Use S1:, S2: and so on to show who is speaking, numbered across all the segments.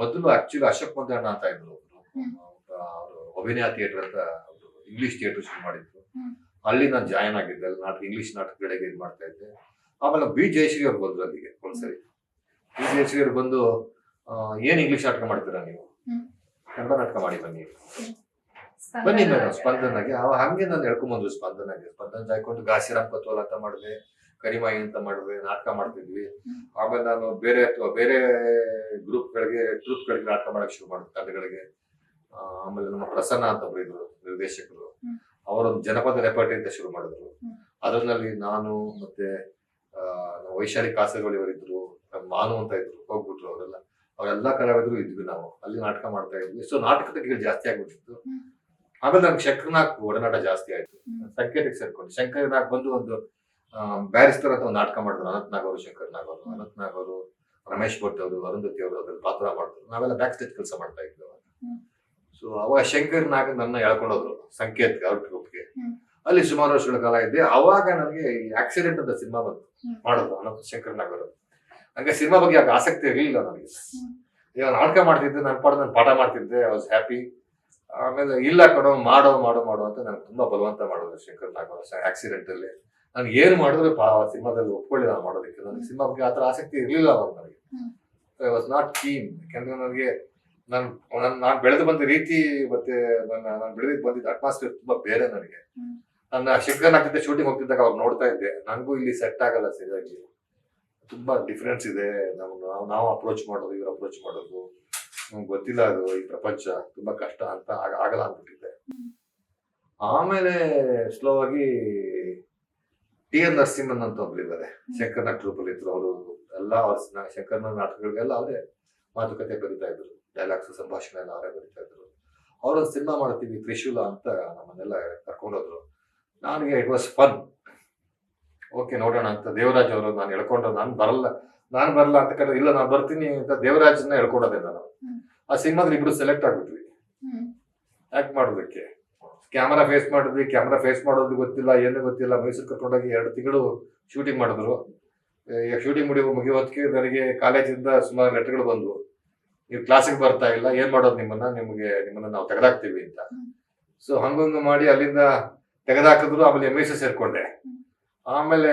S1: ಮೊದಲು ಆಕ್ಚುಲಿ ಅಶೋಕ್ ಮಧ್ಯಾಹ್ನ ಅಂತ ಇದ್ರು. ಅವರು ಅಭಿನಯ ಥಿಯೇಟರ್ ಅಂತ ಇಂಗ್ಲಿಷ್ ಥಿಯೇಟರ್ ಶುರು ಮಾಡಿದ್ರು. ಅಲ್ಲಿ ನಾನು ಜಾಯಿನ್ ಆಗಿದ್ದೆ. ಅಲ್ಲಿ ನಾಟಕ ಇಂಗ್ಲಿಷ್ ನಾಟಕಗಳಿಗೆ ಇದು ಮಾಡ್ತಾ ಇದ್ದೆ. ಆಮೇಲೆ ಬಿ ಜಯಶ್ರೀ ಅವ್ರು ಬಂದ್ರು ಅಲ್ಲಿಗೆ ಒಂದ್ಸರಿ. ಬಿ ಜಯಶ್ರೀ ಅವ್ರು ಬಂದು ಏನ್ ಇಂಗ್ಲಿಷ್ ನಾಟಕ ಮಾಡ್ತೀರಾ ನೀವು. ಕನ್ನಡ ನಾಟಕ ಮಾಡಿ ಬನ್ನಿ. ಬನ್ನಿ ಮೇಡಮ್ ಸ್ಪಂದನಾಗೆ ಅವ ಹಂಗೆ ನಾನು ಹೇಳ್ಕೊಂಬಂದ್ರು ಸ್ಪಂದನಾಗಿ ಸ್ಪಂದನ ಹಾಕೊಂಡು ಗಾಸಿರಾಮ್ ಕತ್ವಲ್ ಅಂತ ಮಾಡಿದೆ. ಕರಿಮಾಯಿ ಅಂತ ಮಾಡಿದ್ವಿ ನಾಟಕ ಮಾಡ್ತಿದ್ವಿ. ಆಮೇಲೆ ನಾನು ಬೇರೆ ಅಥವಾ ಬೇರೆ ಗ್ರೂಪ್ಗಳಿಗೆ ಗ್ರೂಪ್ಗಳಿಗೆ ನಾಟಕ ಮಾಡಕ್ ಶುರು ಮಾಡಿದ್ವಿ ತಂಡಗಳಿಗೆ. ಆಮೇಲೆ ನಮ್ಮ ಪ್ರಸನ್ನ ಅಂತ ಒಬ್ರು ಇದ್ರು ನಿರ್ದೇಶಕರು. ಅವರೊಂದು ಜನಪದ ರೆಪರ್ಟಿ ಅಂತ ಶುರು ಮಾಡಿದ್ರು. ಅದರಲ್ಲಿ ನಾನು ಮತ್ತೆ ವೈಶಾಲಿ ಕಾಸರಗೋಳಿ ಅವರಿದ್ರು ಮಾನು ಅಂತ ಇದ್ರು ಹೋಗ್ಬಿಟ್ರು ಅವರೆಲ್ಲ. ಅವರೆಲ್ಲ ಕಲಾವಿದರು ಇದ್ವಿ ನಾವು. ಅಲ್ಲಿ ನಾಟಕ ಮಾಡ್ತಾ ಇದ್ವಿ. ಸೊ ನಾಟಕದ ಜಾಸ್ತಿ ಆಗ್ಬಿಟ್ಟಿತ್ತು. ಆಮೇಲೆ ನಮ್ಗೆ ಶಂಕರ್ನಾಗ್ ಒಡನಾಟ ಜಾಸ್ತಿ ಆಯ್ತು. ಸಂಕೇತಕ್ಕೆ ಸೇರ್ಕೊಂಡು. ಶಂಕರ್ನಾಗ್ ಬಂದು ಒಂದು ಬ್ಯಾರಿಸ್ಟರ್ ಅಂತ ಒಂದು ನಾಟಕ ಮಾಡಿದ್ರು ಅನಂತ್ನಾಗ್ ಅವರು ಶಂಕರ್ನಾಗ್ ಅವರು ಅನಂತ್ನಾಗ್ ಅವರು ರಮೇಶ್ ಭಟ್ ಅವರು ಅರುಂಧತಿ ಅವರು ಅದ್ರಲ್ಲಿ ಪಾತ್ರ ಮಾಡಿದ್ರು ನಾವೆಲ್ಲ ಬ್ಯಾಕ್ ಸ್ಟೇಜ್ ಕೆಲಸ ಮಾಡ್ತಾ ಇದ್ವಿ ಸೊ ಅವಾಗ ಶಂಕರ್ ನಾಗ್ ನನ್ನ ಎಳ್ಕೊಂಡೋದ್ರು ಸಂಕೇತ್ ಅವ್ರ ಗ್ರೂಪ್ಗೆ. ಅಲ್ಲಿ ಸುಮಾರು ವರ್ಷಗಳ ಕಾಲ ಇದ್ದೆ ಅವಾಗ ನನಗೆ ಈ ಆಕ್ಸಿಡೆಂಟ್ ಅಂತ ಸಿನಿಮಾ ಬಂತು.
S2: ಮಾಡೋದು
S1: ಅನಂತ್ ಅನಂತ ಶಂಕರ್ ನಾಗ್ ಅವರು ನಂಗೆ ಸಿನಿಮಾ ಬಗ್ಗೆ ಆಗ ಆಸಕ್ತಿ ಇರಲಿಲ್ಲ ನನಗೆ.
S2: ಇವಾಗ
S1: ಈಗ ನಾಟಕ ಮಾಡ್ತಿದ್ದೆ ನನ್ನ ಪಾಡ ನಾನು ಪಾಠ ಮಾಡ್ತಿದ್ದೆ ಐ ವಾಸ್ ಹ್ಯಾಪಿ ಆಮೇಲೆ ಇಲ್ಲ ಕಡೋ ಮಾಡೋ ಮಾಡೋ ಮಾಡೋ ಅಂತ ನನಗೆ ತುಂಬಾ ಬಲವಂತ ಮಾಡೋದು ಶಂಕರ್ ನಾಗ್ ಆಕ್ಸಿಡೆಂಟ್ ಅಲ್ಲಿ. ನಾನು ಏನ್ ಮಾಡಿದ್ರು ಸಿನಿಮಾದಲ್ಲಿ ಒಪ್ಕೊಳ್ಳಿ ನಾನು ಮಾಡೋದಕ್ಕೆ. ನನಗೆ ಸಿನಿಮಾ ಬಗ್ಗೆ ಆತರ ಆಸಕ್ತಿ ಇರಲಿಲ್ಲ ಅವಾಗ ನನಗೆ. ಐ ವಾಸ್ ನಾಟ್ ಕೀನ್ ಯಾಕೆಂದ್ರೆ ನನಗೆ ನಾನು ನಾನು ಬೆಳೆದು ಬಂದ ರೀತಿ ಮತ್ತೆ ನನ್ನ ನಾನು ಬೆಳೆದಿದ್ದು ಬಂದಿದ್ದ ಅಟ್ಮಾಸ್ಫಿಯರ್ ತುಂಬಾ ಬೇರೆ ನನಗೆ. ನನ್ನ ಶಂಕರ್ ಆಗ್ತಿದ್ದೆ ಶೂಟಿಂಗ್ ಹೋಗ್ತಿದ್ದಾಗ ಅವಾಗ ನೋಡ್ತಾ ಇದ್ದೆ. ನನಗೂ ಇಲ್ಲಿ ಸೆಟ್ ಆಗಲ್ಲ ಸರಿಯಾಗಿ. ತುಂಬಾ ಡಿಫ್ರೆನ್ಸ್ ಇದೆ. ನಾವು ನಾವು- ಅಪ್ರೋಚ್ ಮಾಡೋದು ಇವ್ರು ಅಪ್ರೋಚ್ ಮಾಡೋದು. ನಮ್ಗೆ ಗೊತ್ತಿಲ್ಲ ಅದು ಈ ಪ್ರಪಂಚ. ತುಂಬಾ ಕಷ್ಟ ಅಂತ ಆಗ- ಆಗಲ್ಲ ಅಂದ್ಬಿಟ್ಟಿದ್ದೆ. ಆಮೇಲೆ ಸ್ಲೋ ಆಗಿ ಟಿ ಎನ್ ನರಸಿಂಹನ್ ಅಂತ ಒಬ್ರು ಇದ್ದಾರೆ ಶಂಕರ್ ಟ್ರೂಪ್ ಇದ್ರು ಅವರು ಎಲ್ಲ ಅವ್ರ ಶಂಕರ್ ನಾಟಕಗಳಿಗೆಲ್ಲ ಅವರೇ ಮಾತುಕತೆ ಬರಿತಾ ಇದ್ರು. ಡೈಲಾಗ್ಸ್ ಸಂಭಾಷಣೆ ಎಲ್ಲ ಅವರೇ ಬರಿತಾ ಇದ್ರು. ಅವರೊಂದು ಸಿನಿಮಾ ಮಾಡ್ತೀವಿ ತ್ರಿಶೂಲ ಅಂತ ನಮ್ಮನ್ನೆಲ್ಲ ಕರ್ಕೊಂಡೋದ್ರು. ನನಗೆ ಇಟ್ ವಾಸ್ ಫನ್ ಓಕೆ ನೋಡೋಣ ಅಂತ ದೇವರಾಜ್ ಅವರು ನಾನು ಹೇಳ್ಕೊಂಡು ನಾನು ಬರಲ್ಲ ನಾನು ಬರಲ್ಲ ಅಂತ ಕಡೆ ಇಲ್ಲ ನಾನು ಬರ್ತೀನಿ ಅಂತ ದೇವರಾಜ್ನ ಹೇಳ್ಕೊಡೋದೇ ನಾನು. ಆ ಸಿನಿಮಾದಲ್ಲಿ ಇಬ್ರು ಸೆಲೆಕ್ಟ್ ಆಗ್ಬಿಟ್ವಿ. ಆಕ್ಟ್ ಮಾಡೋದಕ್ಕೆ. ಕ್ಯಾಮರಾ ಫೇಸ್ ಮಾಡಿದ್ವಿ, ಕ್ಯಾಮ್ರಾ ಫೇಸ್ ಮಾಡೋದು ಗೊತ್ತಿಲ್ಲ, ಏನು ಗೊತ್ತಿಲ್ಲ. ಮೈಸೂರು ಕರ್ಕೊಂಡೋಗಿ ಎರಡು ತಿಂಗಳು ಶೂಟಿಂಗ್ ಮಾಡಿದ್ರು. ಈಗ ಶೂಟಿಂಗ್ ಮುಗಿ ಮುಗಿಯೋ ನನಗೆ ಕಾಲೇಜಿಂದ ಸುಮಾರು ಲೆಟರ್ಗಳು ಬಂದವು. ನೀವು ಕ್ಲಾಸಿಗೆ ಬರ್ತಾ ಇಲ್ಲ, ಏನು ಮಾಡೋದು ನಿಮ್ಮನ್ನ? ನಿಮಗೆ ನಿಮ್ಮನ್ನ ನಾವು ತೆಗೆದಾಕ್ತೀವಿ ಅಂತ. ಸೊ ಹಂಗಂಗ ಮಾಡಿ ಅಲ್ಲಿಂದ ತೆಗೆದಾಕಿದ್ರು, ಆಮೇಲೆ ಎಂ ಎಸ್ ಸೇರ್ಕೊಂಡೆ.
S2: ಆಮೇಲೆ
S1: ಆಮೇಲೆ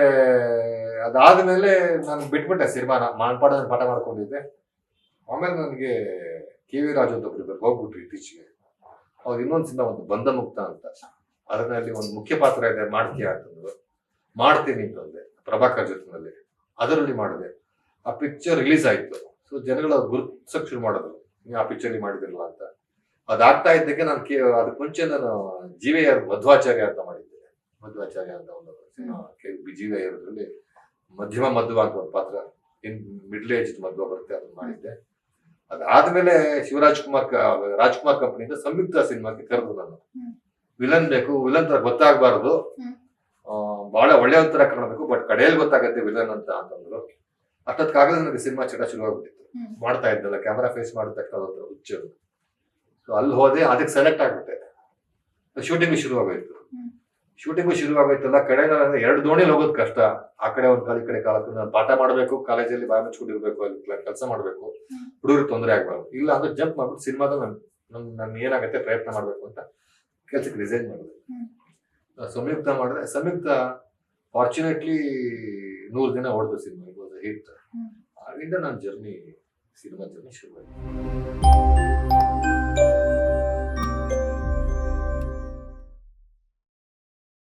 S1: ಅದಾದ್ಮೇಲೆ ನಾನು ಬಿಟ್ಬಿಟ್ಟೆ ಸಿನಿಮಾನ. ಮಾನ್ಪಾಡ ಪಾಠ ಮಾಡ್ಕೊಂಡಿದ್ದೆ. ಆಮೇಲೆ ನನಗೆ ಕೆ ವಿ ರಾಜು ಅಂತ ಒಬ್ಬರು ಹೋಗ್ಬಿಟ್ರು ಇತ್ತೀಚೆಗೆ. ಅವ್ರು ಇನ್ನೊಂದು ಸಿನಿಮಾ ಒಂದು ಬಂಧ ಮುಕ್ತ ಅಂತ. ಅದರಲ್ಲಿ ಒಂದು ಮುಖ್ಯ ಪಾತ್ರ ಇದೆ, ಮಾಡ್ತೀಯ ಅಂತಂದು ಮಾಡ್ತೀನಿ ಅಂತಂದೆ ಪ್ರಭಾಕರ್ ಜೊತೆನಲ್ಲಿ. ಅದರಲ್ಲಿ ಮಾಡಿದೆ. ಆ ಪಿಕ್ಚರ್ ರಿಲೀಸ್ ಆಯ್ತು. ಸೊ ಜನಗಳು ಗುರುತಿಸಕ್ ಶುರು ಮಾಡಿದ್ರು. ನೀವು ಆ ಪಿಕ್ಚರ್ ಮಾಡಿದಿರಲ್ಲ ಅಂತ. ಅದಾಗ್ತಾ ಇದ್ದಕ್ಕೆ ನಾನು ಕೇ ಅದಕ್ಕೆ ಮುಂಚೆ ನಾನು ಜೀವೆಯರ್ ಮಧ್ವಾಚಾರ್ಯ ಅಂತ ಮಾಡಿದ್ದೆ. ಮಧ್ವಾಚಾರ್ಯ ಅಂತ ಒಂದು ಜೀವೆಯರಲ್ಲಿ ಮಧ್ಯಮ ಮಧ್ವ ಅಂತ ಒಂದು ಪಾತ್ರ. ಇನ್ ಮಿಡ್ಲ್ ಏಜ್ ಮಧ್ವ ಬರುತ್ತೆ, ಅದನ್ನ ಮಾಡಿದ್ದೆ. ಅದಾದ್ಮೇಲೆ ಶಿವರಾಜ್ ಕುಮಾರ್ ರಾಜ್ಕುಮಾರ್ ಕಂಪನಿಯಿಂದ ಸಂಯುಕ್ತ ಸಿನಿಮಾಕ್ಕೆ ಕರೆದು ನಾನು. ವಿಲನ್ ಬೇಕು ವಿಲನ್ ತರ ಗೊತ್ತಾಗಬಾರದು. ಬಹಳ ಒಳ್ಳೆ ಒಂಥರ ಕಾಣಬೇಕು ಬಟ್ ಕಡೆಯಲ್ಲಿ ಗೊತ್ತಾಗತ್ತೆ ವಿಲನ್ ಅಂತ ಅಂತಂದ್ರು. ಅಷ್ಟೊತ್ತಾಗಲೇ ನನಗೆ ಸಿನಿಮಾ ಚಟ ಶುರು
S2: ಆಗ್ಬಿಟ್ಟಿತ್ತು.
S1: ಮಾಡ್ತಾ ಇದ್ದಲ್ಲ ಕ್ಯಾಮರಾ ಫೇಸ್ ಮಾಡಿದ ತಕ್ಷಣ ಹುಚ್ಚರು. ಸೊ ಅಲ್ಲಿ ಹೋದೆ ಅದಕ್ಕೆ ಸೆಲೆಕ್ಟ್ ಆಗ್ಬಿಟ್ಟೆ. ಶೂಟಿಂಗ್ ಶುರು
S2: ಶುರುವಾಗೋಯ್ತು
S1: ಶೂಟಿಂಗ್ ಶುರು ಶುರುವಾಗೋಯ್ತಲ್ಲ ಕಡೆ ಎರಡು ದೋಣಿಲಿ ಹೋಗೋದು ಕಷ್ಟ. ಆ ಕಡೆ ಒಂದ್ ಕಾಲ ಈ ಕಡೆ ಕಾಲ ನಾನು ಪಾಠ ಮಾಡಬೇಕು ಕಾಲೇಜಲ್ಲಿ ಬಾಯಿ ಮುಚ್ಕೊಂಡಿರ್ಬೇಕು ಅಲ್ಲಿ ಕೆಲಸ ಮಾಡಬೇಕು. ಹುಡುಗರಿಗೆ ತೊಂದರೆ ಆಗ್ಬಾರ್ದು. ಇಲ್ಲ ಅಂದ್ರೆ ಜಂಪ್ ಮಾಡ್ಬಿಟ್ಟು ಸಿನಿಮಾದಲ್ಲಿ ನನ್ ನನ್ ನನ್ ಏನಾಗತ್ತೆ ಪ್ರಯತ್ನ ಮಾಡ್ಬೇಕು ಅಂತ ಕೆಲ್ಸಕ್ಕೆ ರಿಸೈನ್ ಮಾಡಿದೆ. ಸಂಯುಕ್ತ ಮಾಡಿದ್ರೆ ಸಂಯುಕ್ತ ಫಾರ್ಚುನೇಟ್ಲಿ ನೂರು ದಿನ ಹೊಡೆದು ಸಿನಿಮಾ. ಇಟ್ ವಾಸ್ ಹಿಟ್ ಆಗಿಂದ ನನ್ನ ಜರ್ನಿ ಸಿನಿಮಾ ಜರ್ನಿ ಶುರುವಾಯಿತು.